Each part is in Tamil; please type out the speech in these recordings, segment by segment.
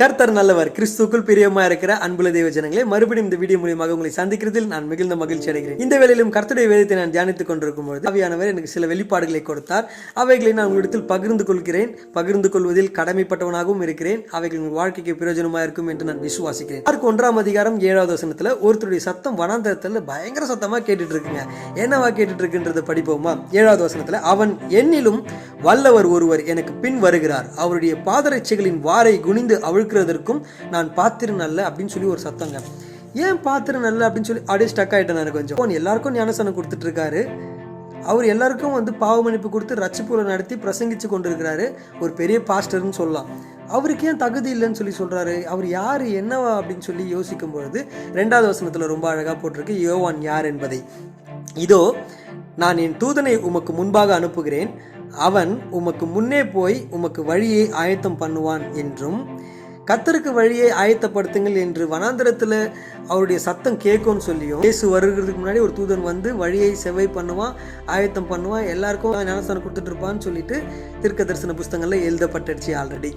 கர்த்தர் நல்லவர் கிறிஸ்துக்குள் பிரியமா இருக்கிற அன்புல தேவ ஜனங்களே மறுபடியும் இந்த வீடியோ மூலியமாக உங்களை சந்திக்கிறதில் நான் மிகுந்த மகிழ்ச்சி அடைகிறேன். இந்த வேளையிலும் கர்த்தருடைய வேதத்தை நான் தியானித்துக் கொண்டிருக்கும் பொழுது அவையானவர் எனக்கு சில வெளிப்பாடுகளை கொடுத்தார். அவைகளை நான் உங்களிடத்தில் பகிர்ந்து கொள்கிறேன். பகிர்ந்து கொள்வதில் கடமைப்பட்டவனாகவும் இருக்கிறேன். அவைகள் உங்கள் வாழ்க்கைக்கு பிரயோஜனமா இருக்கும் என்று நான் விசுவாசிக்கிறேன். அதற்கு ஒன்றாம் அதிகாரம் ஏழாவது வசனத்துல ஒருத்தருடைய சத்தம் வனாந்தரத்தில் பயங்கர சத்தமா கேட்டுட்டு இருக்குங்க என்னவா கேட்டுட்டு இருக்குன்றதை படிப்போமா? ஏழாவது வசனத்துல அவன் என்னிலும் வல்லவர் ஒருவர் எனக்கு பின் வருகிறார். அவருடைய பாதரட்சிகளின் வாரை குனிந்து அவள் அவிழ்க்கிறதற்கும் நான் பாத்திரம் நல்ல அப்படின்னு சொல்லி ஒரு சத்தங்க. ஏன் பாத்திரம் நல்ல அப்படின்னு சொல்லி அப்படியே ஸ்டக் ஆகிட்டேன் நான் கொஞ்சம். எல்லாருக்கும் ஞானசனம் கொடுத்துட்டு இருக்காரு அவர் எல்லாருக்கும் வந்து பாவ மன்னிப்பு கொடுத்து ரட்சிப்புல நடத்தி பிரசங்கிச்சு கொண்டிருக்கிறாரு. ஒரு பெரிய பாஸ்டர்னு சொல்லலாம். அவருக்கு ஏன் தகுதி இல்லைன்னு சொல்லி சொல்றாரு? அவர் யார் என்னவா அப்படின்னு சொல்லி யோசிக்கும் பொழுது ரெண்டாவது வசனத்துல ரொம்ப அழகா போட்டிருக்கு யோவான் யார் என்பதை. இதோ நான் என் தூதனை உமக்கு முன்பாக அனுப்புகிறேன். அவன் உமக்கு முன்னே போய் உமக்கு வழியை ஆயத்தம் பண்ணுவான் என்றும் கத்தருக்கு வழியை ஆயத்தப்படுத்துங்கள் என்று வனாந்திரத்தில் அவருடைய சத்தம் கேட்கும்னு சொல்லியும் இயேசு வருகிறதுக்கு முன்னாடி ஒரு தூதன் வந்து வழியை செவ்வாய் பண்ணுவான் ஆயத்தம் பண்ணுவான் எல்லாருக்கும் ஞானஸ்தானம் கொடுத்துட்டு இருப்பான்னு சொல்லிட்டு திருக்க தரிசன புஸ்தங்களில் எழுதப்பட்டுருச்சு ஆல்ரெடி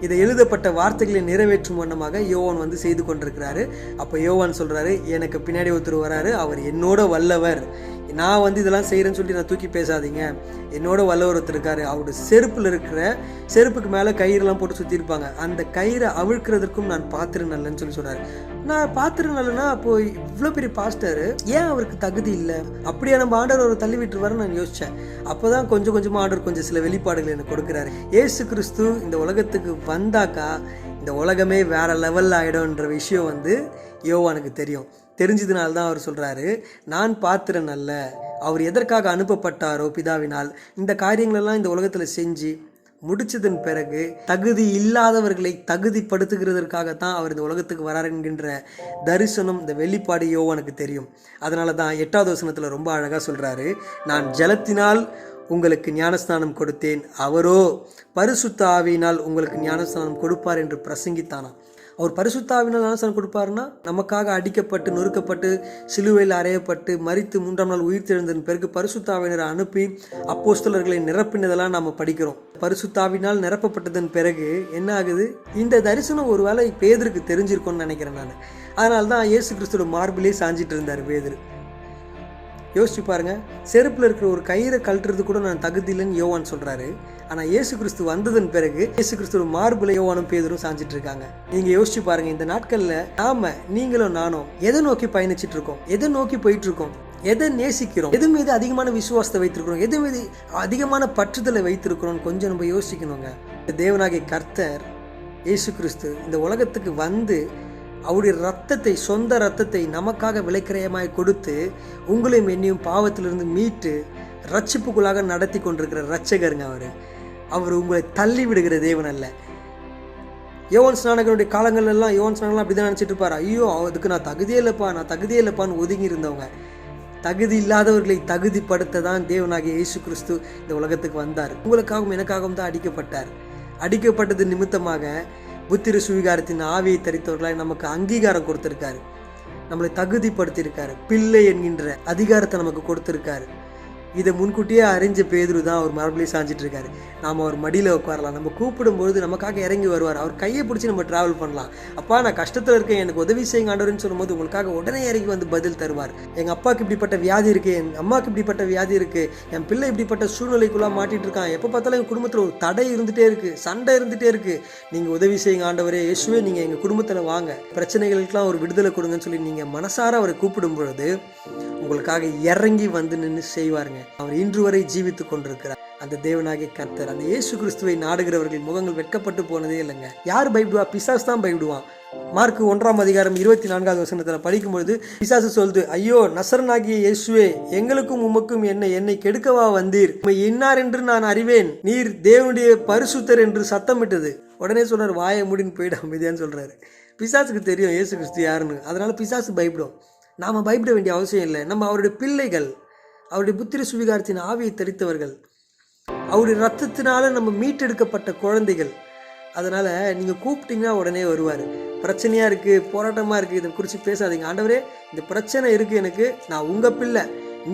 இதை எழுதப்பட்ட வார்த்தைகளை நிறைவேற்றும் வண்ணமாக யோவான் வந்து செய்து கொண்டிருக்கிறாரு. அப்போ யோவான் சொல்கிறாரு எனக்கு பின்னாடி ஒருத்தர் வராரு அவர் என்னோட வல்லவர். நான் வந்து இதெல்லாம் செய்கிறேன்னு சொல்லி நான் தூக்கி பேசாதீங்க. என்னோட வல்லவர் ஒருத்தர் இருக்காரு. அவரோட செருப்பில் இருக்கிற செருப்புக்கு மேலே கயிறுலாம் போட்டு சுற்றி இருப்பாங்க அந்த கயிறை அவிழ்க்கிறதுக்கும் நான் பார்த்துருந்தேன் நல்லன்னு சொல்லி சொல்கிறாரு நான் பாத்திரம் அப்போ இவ்வளோ பெரிய பாஸ்டர் ஏன் அவருக்கு தகுதி இல்லை? அப்படியே நம்ம ஆண்டவர் அவரை தள்ளி விட்டுருவாருன்னு நான் யோசித்தேன் அப்போ தான் கொஞ்சம் கொஞ்சமாக ஆண்டவர் கொஞ்சம் சில வெளிப்பாடுகள் எனக்கு கொடுக்குறாரு. ஏசு கிறிஸ்து இந்த உலகத்துக்கு வந்தாக்கா இந்த உலகமே வேறு லெவலில் ஆகிடும்ன்ற விஷயம் வந்து யோவானுக்கு தெரியும். தெரிஞ்சதுனால தான் அவர் சொல்கிறாரு நான் பாத்திரன் அல்ல. அவர் எதற்காக அனுப்பப்பட்டாரோ பிதாவினால் இந்த காரியங்களெல்லாம் இந்த உலகத்தில் செஞ்சு முடிச்சதன் பிறகு தகுதி இல்லாதவர்களை தகுதிப்படுத்துகிறதற்காகத்தான் அவர் இந்த உலகத்துக்கு வரார் என்கின்ற தரிசனம் இந்த வெளிப்பாடு எனக்கு தெரியும். அதனால தான் எட்டாவது வசனத்தில் ரொம்ப அழகாக சொல்கிறாரு நான் ஜலத்தினால் உங்களுக்கு ஞானஸ்நானம் கொடுத்தேன் அவரோ பரிசுத்த ஆவியினால் உங்களுக்கு ஞானஸ்நானம் கொடுப்பார் என்று பிரசங்கித்தானா அவர் பரிசுத்தாவினால் ஆலோசனை கொடுப்பாருன்னா நமக்காக அடிக்கப்பட்டு நொறுக்கப்பட்டு சிலுவையில் அறையப்பட்டு மறித்து மூன்றாம் நாள் உயிர் தெழுந்ததன் பிறகு பரிசுத்தாவினரை அனுப்பி அப்போஸ்தலர்களை நிரப்பினதெல்லாம் நாம் படிக்கிறோம். பரிசுத்தாவினால் நிரப்பப்பட்டதன் பிறகு என்ன ஆகுது? இந்த தரிசனம் ஒருவேளை பேதருக்கு தெரிஞ்சிருக்கோன்னு நினைக்கிறேன் நான். அதனால தான் இயேசு கிறிஸ்துவோட மார்பிலே சாஞ்சிட்டு இருந்தார் பேதர். யோசிச்சு பாருங்கள் செருப்பில் இருக்கிற ஒரு கயிறை கழட்டுறது கூட நான் தகுதி இல்லைன்னு யோவான் சொல்கிறாரு ஆனால் இயேசு கிறிஸ்து வந்ததன் பிறகு இயேசு கிறிஸ்துவோட மார்பில் யோவானும் பேதரும் சாஞ்சிட்டு இருக்காங்க நீங்கள் யோசிச்சு பாருங்கள் இந்த நாட்களில் நாம நீங்களும் நானும் எதை நோக்கி பயணிச்சிட்டு இருக்கோம் எதை நோக்கி போயிட்டு இருக்கோம் எதை நேசிக்கிறோம்? எது மீது அதிகமான விசுவாசத்தை வைத்திருக்கிறோம்? எது மீது அதிகமான பற்றுதலை வைத்திருக்கிறோம் கொஞ்சம் நம்ம யோசிக்கணுங்க. தேவனாகிய கர்த்தர் இயேசு கிறிஸ்து இந்த உலகத்துக்கு வந்து அவருடைய ரத்தத்தை சொந்த ரத்தத்தை நமக்காக விலைக்கிரயமாய் கொடுத்து உங்களையும் என்னையும் பாவத்திலிருந்து மீட்டு ரட்சிப்புக்குள்ளாக நடத்தி கொண்டிருக்கிற ரட்சகருங்க அவர். அவர் உங்களை தள்ளி விடுகிற தேவன் அல்ல. யோவன் ஸ்நானகனுடைய காலங்கள் எல்லாம் யோவன் ஸ்நானகலாம் அப்படி தான் நினச்சிட்டு இருப்பார். ஐயோ அதுக்கு நான் தகுதியே இல்லைப்பா நான் தகுதியே இல்லைப்பான்னு ஒதுங்கி இருந்தவங்க. தகுதி இல்லாதவர்களை தகுதிப்படுத்த தான் தேவனாகிய இயேசு கிறிஸ்து இந்த உலகத்துக்கு வந்தார். உங்களுக்காகவும் எனக்காகவும் தான் அடிக்கப்பட்டார். அடிக்கப்பட்டது நிமித்தமாக புத்திர சுவீகாரத்தின் ஆவியை தரித்தவர்களாய் நமக்கு அங்கீகாரம் கொடுத்துருக்காரு. நம்மளை தகுதிப்படுத்தியிருக்காரு. பிள்ளை என்கின்ற அதிகாரத்தை நமக்கு கொடுத்துருக்காரு. இதை முன்கூட்டியே அறிஞ்ச பேதுரு தான் அவர் மரபுலேயே சாஞ்சிட்டு இருக்காரு. நாம் அவர் மடியில் உட்காரலாம். நம்ம கூப்பிடும்போது நமக்காக இறங்கி வருவார். அவர் கையை பிடிச்சி நம்ம டிராவல் பண்ணலாம். அப்பா நான் கஷ்டத்தில் இருக்கேன். எனக்கு உதவி செய்யுங்க ஆண்டவர்னு சொல்லும்போது உங்களுக்காக உடனே இறங்கி வந்து பதில் தருவார். எங்கள் அப்பாவுக்கு இப்படிப்பட்ட வியாதி இருக்கு. என் அம்மாவுக்கு இப்படிப்பட்ட வியாதி இருக்கு. என் பிள்ளை இப்படிப்பட்ட சூழ்நிலைக்குள்ளே மாட்டிட்டு இருக்கான். எப்போ பார்த்தாலும் எங்கள் குடும்பத்தில் ஒரு தடை இருந்துகிட்டே இருக்கு. சண்டை இருந்துகிட்டே இருக்கு. நீங்கள் உதவி செய்யுங்க ஆண்டவரே. இயேசுவே நீங்கள் எங்கள் குடும்பத்தில் வாங்க. பிரச்சனைகளுக்கெல்லாம் ஒரு விடுதலை கொடுங்கன்னு சொல்லி நீங்கள் மனசார அவரை கூப்பிடும் பொழுது உங்களுக்காக இறங்கி வந்து நின்று செய்வாருங்க. அவர் இன்று வரை ஜீவித்து கொண்டிருக்கிறார். அந்த தேவனாகிய கர்த்தர் அந்த இயேசு கிறிஸ்துவை நாடுகிறவர்கள் முகங்கள் வெட்கப்பட்டு போனதே இல்லைங்க. யார் பயப்படுவா? பிசாஸ் தான் பயப்படுவான். மார்க் ஒன்றாம் அதிகாரம் இருபத்தி நான்காவது வசனத்தில் படிக்கும்பொழுது பிசாசு சொல்லுது ஐயோ நசரனாகிய இயேசுவே எங்களுக்கும் உமக்கும் என்ன என்னை கெடுக்கவா வந்தீர்? உண்மை இன்னார் என்று நான் அறிவேன். நீர் தேவனுடைய பரிசுத்தர் என்று சத்தமிட்டது. உடனே சொல்றாரு வாயை முடின்னு போயிட அமைதியான்னு சொல்றாரு. பிசாசுக்கு தெரியும் இயேசு கிறிஸ்து யாருன்னு. அதனால பிசாசு பயப்படும் நாம் பயப்பட வேண்டிய அவசியம் இல்லை. நம்ம அவருடைய பிள்ளைகள் அவருடைய புத்திர சுவிகாரத்தின் ஆவியை தரித்தவர்கள். அவருடைய ரத்தத்தினால நம்ம மீட்டெடுக்கப்பட்ட குழந்தைகள். அதனால் நீங்கள் கூப்பிட்டீங்கன்னா உடனே வருவார். பிரச்சனையாக இருக்குது போராட்டமாக இருக்குது இதை குறித்து பேசாதீங்க. ஆண்டவரே இந்த பிரச்சனை இருக்குது எனக்கு. நான் உங்கள் பிள்ளை.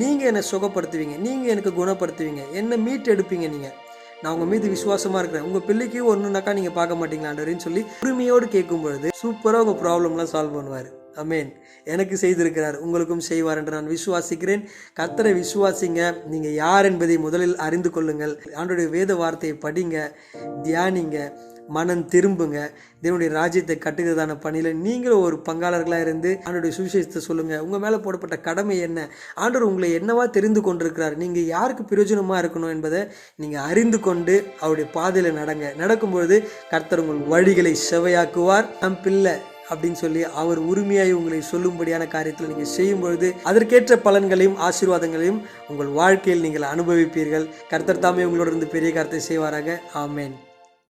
நீங்கள் என்னை சுகப்படுத்துவீங்க. நீங்கள் எனக்கு குணப்படுத்துவீங்க. என்னை மீட்டு எடுப்பீங்க நீங்கள் நான் உங்கள் மீது விசுவாசமாக இருக்கிறேன். உங்கள் பிள்ளைக்கு ஒன்றுனாக்கா நீங்கள் பார்க்க மாட்டீங்களாண்டவரின்னு சொல்லி உரிமையோடு கேட்கும் பொழுது சூப்பராக உங்கள் ப்ராப்ளம்லாம் சால்வ் பண்ணுவார். அமேன் எனக்கு செய்திருக்கிறார் உங்களுக்கும் செய்வார் என்று நான் விசுவாசிக்கிறேன். கர்த்தரை விசுவாசிங்க நீங்கள் யார் என்பதை முதலில் அறிந்து கொள்ளுங்கள். ஆண்டுடைய வேத வார்த்தையை படிங்க தியானிங்க மனம் திரும்புங்க. தேவனுடைய ராஜ்யத்தை கட்டுகிறதான பணியில் நீங்களும் ஒரு பங்காளர்களாக இருந்து ஆண்டோடைய சுவிசேஷத்தை சொல்லுங்கள் உங்கள் மேலே போடப்பட்ட கடமை என்ன? ஆண்டவர் உங்களை என்னவா தெரிந்து கொண்டிருக்கிறார்? நீங்கள் யாருக்கு பிரயோஜனமாக இருக்கணும் என்பதை நீங்கள் அறிந்து கொண்டு அவருடைய பாதையில் நடங்க. நடக்கும்பொழுது கர்த்தர் உங்கள் வழிகளை செவையாக்குவார். நம் பிள்ளை அப்படின்னு சொல்லி அவர் உரிமையாய் உங்களை சொல்லும்படியான காரியத்தில் நீங்கள் செய்யும் பொழுது அதற்கேற்ற பலன்களையும் ஆசீர்வாதங்களையும் உங்கள் வாழ்க்கையில் நீங்கள் அனுபவிப்பீர்கள். கர்த்தர் தாமே உங்களோட இருந்து பெரிய காரியத்தை செய்வாராக. ஆமேன்.